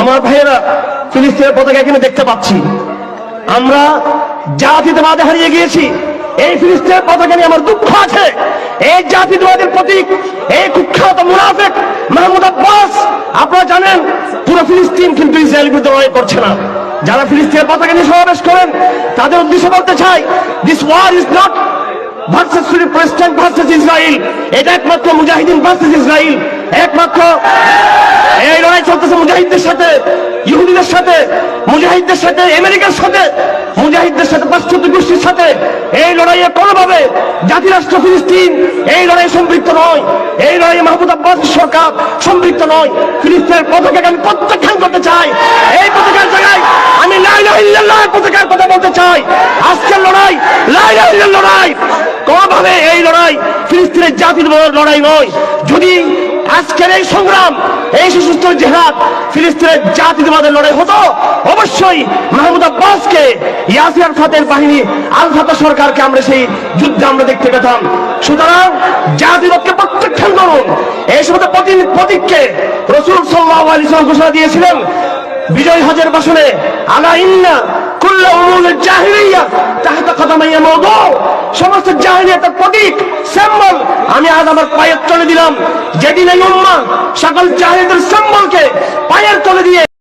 আমার ভাইয়েরা, ফিলিস্তিনের পতাকা এখানে দেখতে পাচ্ছি। আমরা জাতিবাদে হারিয়ে গিয়েছি। এই ফিলিস্তিনের পতাকা নিয়ে আমার দুঃখ আছে। এই জাতিবাদের প্রতীক, এই কুখ্যাত মুনাফেক মাহমুদ আব্বাস, আপনারা জানেন, পুরো ফিলিস্তিন কিন্তু ইসরায়েল বিরুদ্ধে লড়াই করছে না। যারা ফিলিস্তিনের পতাকা নিয়ে সমাবেশ করেন, তাদের উদ্দেশ্য বলতে চাই this war is not versus president versus Israel এটা একমাত্র মুজাহিদিন ভার্সেস ইসরায়েল একমাত্র মুজাহিদদের সাথে, ইহুদিদের সাথে, মুজাহিদদের সাথে, আমেরিকার সাথে, মুজাহিদদের সাথে পাশ্চাত্য গোষ্ঠীর সাথে। এই লড়াইয়ে কোনোভাবে জাতিরাষ্ট্র ফিলিস্তিন এই লড়াই সম্পৃক্ত নয়। এই লড়াইয়ে মাহমুদ আব্বাস সরকার সম্পৃক্ত নয়। ফিলিস্তিনের পতাকাকে আমি প্রত্যাখ্যান করতে চাই। এই পতাকার জায়গায় আমি লাইলাহ পতাকার কথা বলতে চাই। আজকের লড়াই লাইলাহ লড়াই। কোনোভাবে এই লড়াই ফিলিস্তিনের জাতির লড়াই নয়। যদি আজকের এই সংগ্রাম, এই সুস্থ জেহাদ ফিলিস্তিনের জাতিবাদের লড়াই হতো, অবশ্যই মাহমুদ আব্বাসকে ইয়াসির ফাতের বাহিনী, আল ফাতা সরকারকে আমরা সেই যুদ্ধে আমরা দেখতে পেতাম। সুতরাং জাতিবাদকে প্রত্যাখ্যান করুন, এই সমস্ত প্রতীককে রসুল সাল্লাহ আলী ঘোষণা দিয়েছিলেন, বিজয় হজের বাসনে আলা ইন্না কুল্লা উমুল জাহিলিয়া তাহতা কদমাইয়া মওদু সমস্ত জাহিলিয়াতের প্রতীক সিম্বল আমি আজ আমার পায়ের দিলাম যেদিন এই উম্মা সকল জাহেদের সম্বলকে পায়ের তলে দিয়ে